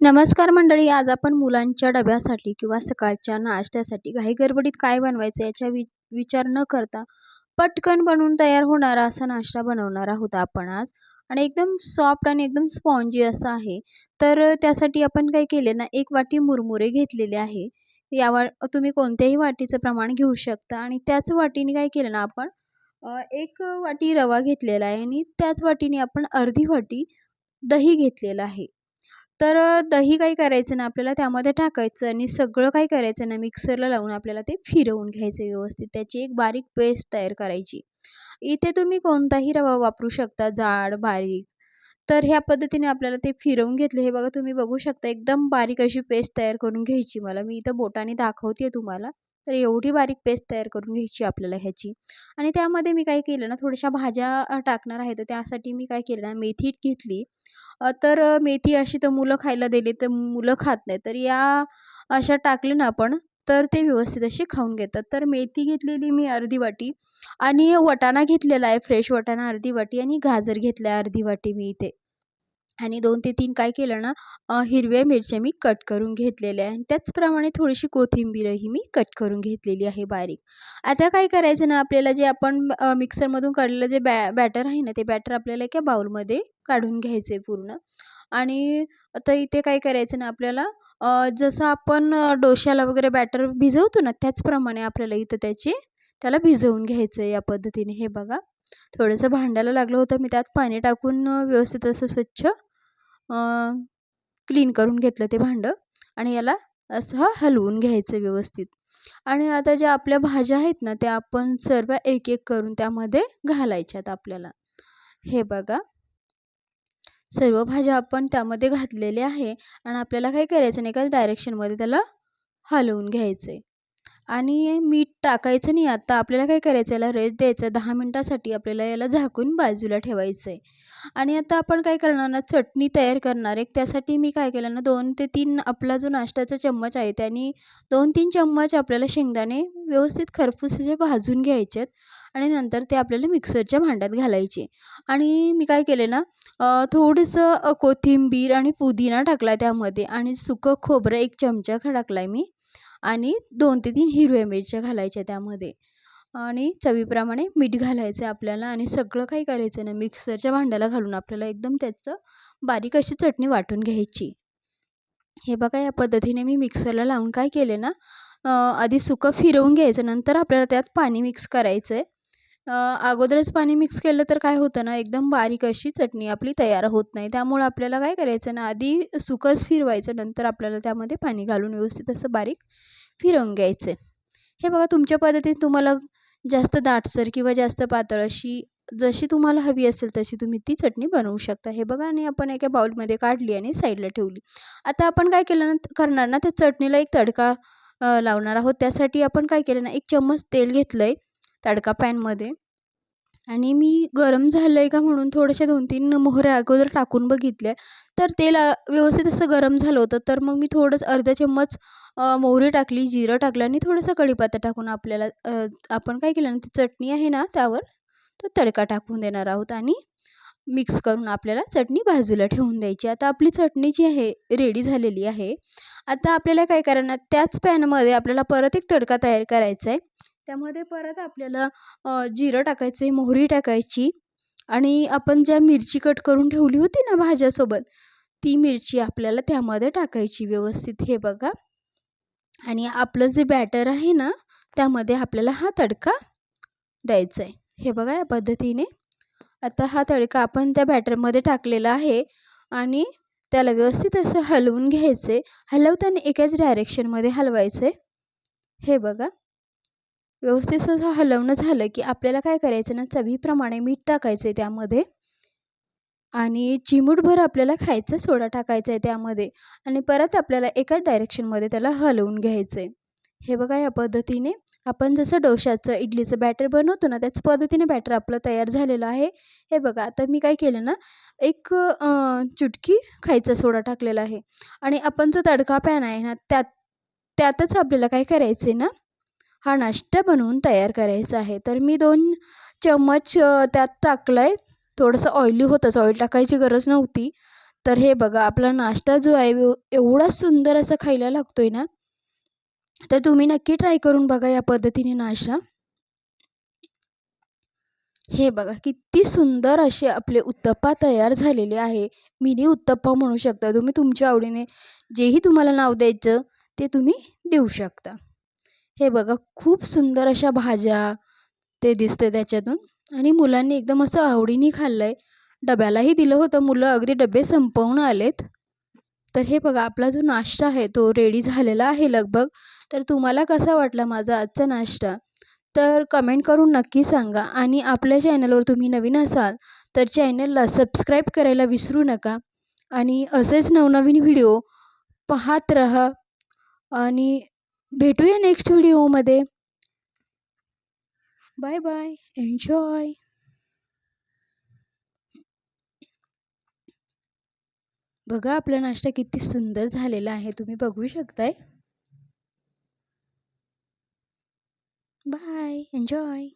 नमस्कार मंडळी आज आपण मुलांच्या डब्यासाठी किंवा सकाळच्या नाश्त्यासाठी घाई गडबडीत काय बनवायचं याचा वि विचार न करता पटकन बनवून तयार होणारा असा नाश्ता बनवणार आहोत आपण आज. आणि एकदम सॉफ्ट आणि एकदम स्पॉन्जी असा आहे. तर त्यासाठी आपण काय केले ना एक वाटी मुरमुरे घेतलेले आहे. या वा तुम्ही कोणत्याही वाटीचं प्रमाण घेऊ शकता. आणि त्याच वाटीने काय केलं ना आपण एक वाटी रवा घेतलेला आहे आणि त्याच वाटीने आपण अर्धी वाटी दही घेतलेलं आहे. तर दही काही करायचं ना आपल्याला त्यामध्ये टाकायचं आणि सगळं काही करायचं ना मिक्सरला लावून आपल्याला ते फिरवून घ्यायचं व्यवस्थित. त्याची एक बारीक पेस्ट तयार करायची. इथे तुम्ही कोणताही रवा वापरू शकता जाड बारीक. तर ह्या पद्धतीने आपल्याला ते फिरवून घेतले. हे बघा तुम्ही बघू शकता एकदम बारीक अशी पेस्ट तयार करून घ्यायची मला. मी इथं बोटाने दाखवते तुम्हाला. तर एवढी बारीक पेस्ट तयार करून घ्यायची आपल्याला ह्याची. आणि त्यामध्ये मी काय केलं ना थोड्याशा भाज्या टाकणार आहे तर त्यासाठी मी काय केलं ना मेथी घेतली. तर मेथी अशी तर मुलं खायला दिली तर मुलं खात नाही तर या अशा टाकले ना आपण तर ते व्यवस्थित असे खाऊन घेतात. तर मेथी घेतलेली मी अर्धी वाटी आणि वटाणा घेतलेला आहे फ्रेश वटाणा अर्धी वाटी आणि गाजर घेतला आहे अर्धी वाटी मी इथे. आणि दोन ते तीन काय केलं ना हिरव्या मिरच्या मी कट करून घेतलेल्या आहे त्याचप्रमाणे थोडीशी कोथिंबीरही मी कट करून घेतलेली आहे बारीक. आता काय करायचं ना आपल्याला जे आपण मिक्सरमधून काढलेलं जे बॅ बॅटर आहे ना ते बॅटर आपल्याला एका बाउलमध्ये काढून घ्यायचं आहे पूर्ण. आणि आता इथे काय करायचं ना आपल्याला जसं आपण डोश्याला वगैरे बॅटर भिजवतो ना त्याचप्रमाणे आपल्याला इथं त्याची त्याला भिजवून घ्यायचं आहे या पद्धतीने. हे बघा थोडंसं भांड्याला लागलं होतं मी त्यात पाणी टाकून व्यवस्थित असं स्वच्छ क्लीन करून घेतलं ते भांडं आणि याला असं हलवून घ्यायचं व्यवस्थित. आणि आता ज्या आपल्या भाज्या आहेत ना त्या आपण सर्व एक एक करून त्यामध्ये घालायच्यात आपल्याला. हे बघा. सर्व भाज्या आपण त्यामध्ये घातलेल्या आहे आणि आपल्याला काय करायचं नाही का डायरेक्शनमध्ये त्याला हलवून घ्यायचं आहे आणि मीठ टाकायचं नाही आता. आपल्याला काय करायचं? याला रेस्ट द्यायचं. दहा मिनटासाठी आपल्याला याला झाकून बाजूला ठेवायचं आहे आणि आता आपण काय करणार ना चटणी तयार करणार आहे. त्यासाठी मी काय केलं ना दोन ते तीन आपला जो नाश्त्याचा चम्मच आहे त्याने दोन तीन चम्मच आपल्याला शेंगदाणे व्यवस्थित खरपूस जे भाजून घ्यायचे आणि नंतर ते आपल्याला मिक्सरच्या भांड्यात घालायचे. आणि मी काय केले ना थोडंसं कोथिंबीर आणि पुदिना टाकला त्यामध्ये आणि सुकं खोबरं एक चमचा टाकला आहे मी. आणि दोन ते तीन हिरव्या मिरच्या घालायच्या त्यामध्ये. आणि चवीप्रमाणे मीठ घालायचं आहे आपल्याला आणि सगळं काही करायचं ना मिक्सरच्या भांड्याला घालून आपल्याला एकदम त्याचं बारीक अशी चटणी वाटून घ्यायची. हे बघा या पद्धतीने मी मिक्सरला लावून काय केले ना आधी सुकं फिरवून घ्यायचं. नंतर आपल्याला त्यात पाणी मिक्स करायचं आहे अगोदरच पाणी मिक्स केलं तर काय होतं ना एकदम बारीक अशी चटणी आपली तयार होत नाही. त्यामुळं आपल्याला काय करायचं ना आधी सुकंच फिरवायचं नंतर आपल्याला त्यामध्ये पाणी घालून व्यवस्थित असं बारीक फिरवून घ्यायचं. हे बघा तुमच्या पद्धतीत तुम्हाला जास्त दाटसर किंवा जास्त पातळ अशी जशी तुम्हाला हवी असेल तशी तुम्ही ती चटणी बनवू शकता. हे बघा आणि आपण एका बाउलमध्ये काढली आणि साईडला ठेवली. आता आपण काय केलं ना करणार ना त्या चटणीला एक तडका लावणार आहोत. त्यासाठी आपण काय केलं ना एक चम्मच तेल घेतलं आहे तडका पॅनमध्ये. आणि मी गरम झालं आहे का म्हणून थोड्याशा दोन तीन मोहऱ्या अगोदर टाकून बघितल्या. तर तेल व्यवस्थित असं गरम झालं होतं. तर मग मी थोडंसं अर्धा चम्मच मोहरी टाकली जिरं टाकलं आणि थोडंसं कढीपत्ता टाकून आपल्याला आपण काय केलं ना ती चटणी आहे ना त्यावर तो तडका टाकून देणार आहोत आणि मिक्स करून आपल्याला चटणी बाजूला ठेवून द्यायची. आता आपली चटणी जी आहे रेडी झालेली आहे. आता आपल्याला काय करणार त्याच पॅनमध्ये आपल्याला परत एक तडका तयार करायचा आहे. त्यामध्ये परत आपल्याला जिरं टाकायचं आहे मोहरी टाकायची आणि आपण ज्या मिरची कट करून ठेवली होती ना भाज्यासोबत ती मिरची आपल्याला त्यामध्ये टाकायची व्यवस्थित. हे बघा. आणि आपलं जे बॅटर आहे ना त्यामध्ये आपल्याला हा तडका द्यायचा आहे. हे बघा या पद्धतीने. आता हा तडका आपण त्या बॅटरमध्ये टाकलेला आहे आणि त्याला व्यवस्थित असं हलवून घ्यायचं आहे. हलवताना एकाच डायरेक्शनमध्ये हलवायचं आहे. हे बघा. व्यवस्थित असं हलवणं झालं की आपल्याला काय करायचं ना चवीप्रमाणे मीठ टाकायचं आहे त्यामध्ये आणि चिमूटभर आपल्याला खायचा सोडा टाकायचा आहे त्यामध्ये आणि परत आपल्याला एकाच डायरेक्शनमध्ये त्याला हलवून घ्यायचं आहे हे बघा या पद्धतीने आपण जसं डोशाचं इडलीचं बॅटर बनवतो ना त्याच पद्धतीने बॅटर आपलं तयार झालेलं आहे. हे बघा आता मी काय केलं ना एक चुटकी खायचा सोडा टाकलेला आहे आणि आपण जो तडका पॅन आहे ना त्यात त्यातच आपल्याला काय करायचं आहे ना हा नाश्ता बनवून तयार करायचा आहे. तर मी दोन चम्मच त्यात टाकलं आहे थोडंसं ऑइली होतंच. ऑइल टाकायची गरज नव्हती. तर हे बघा आपला नाश्ता जो आहे एवढा सुंदर असा खायला लागतो आहे ना? तर तुम्ही नक्की ट्राय करून बघा या पद्धतीने नाश्ता. हे बघा किती सुंदर असे आपले उत्तप्पा तयार झालेले आहे. मिनी उत्तप्पा म्हणू शकता तुम्ही. तुमच्या आवडीने जेही तुम्हाला नाव द्यायचं ते तुम्ही देऊ शकता. हे बघा खूप सुंदर अशा भाज्या ते दिसते त्याच्यातून. आणि मुलांनी एकदम असं आवडीने खाल्लं आहे डब्यालाही दिलं होतं मुलं अगदी डबे संपवून आलेत. तर हे बघा आपला जो नाश्ता आहे तो रेडी झालेला आहे लगभग. तर तुम्हाला कसा वाटला माझा आजचा नाश्ता? तर कमेंट करून नक्की सांगा. आणि आपल्या चॅनलवर तुम्ही नवीन असाल तर चॅनलला सबस्क्राईब करायला विसरू नका. आणि असेच नवनवीन व्हिडिओ पाहत रहा. आणि भेटूया नेक्स्ट व्हिडिओमध्ये बाय बाय एन्जॉय बघा आपला नाश्ता किती सुंदर झालेला आहे. तुम्ही बघू शकताय. Bye enjoy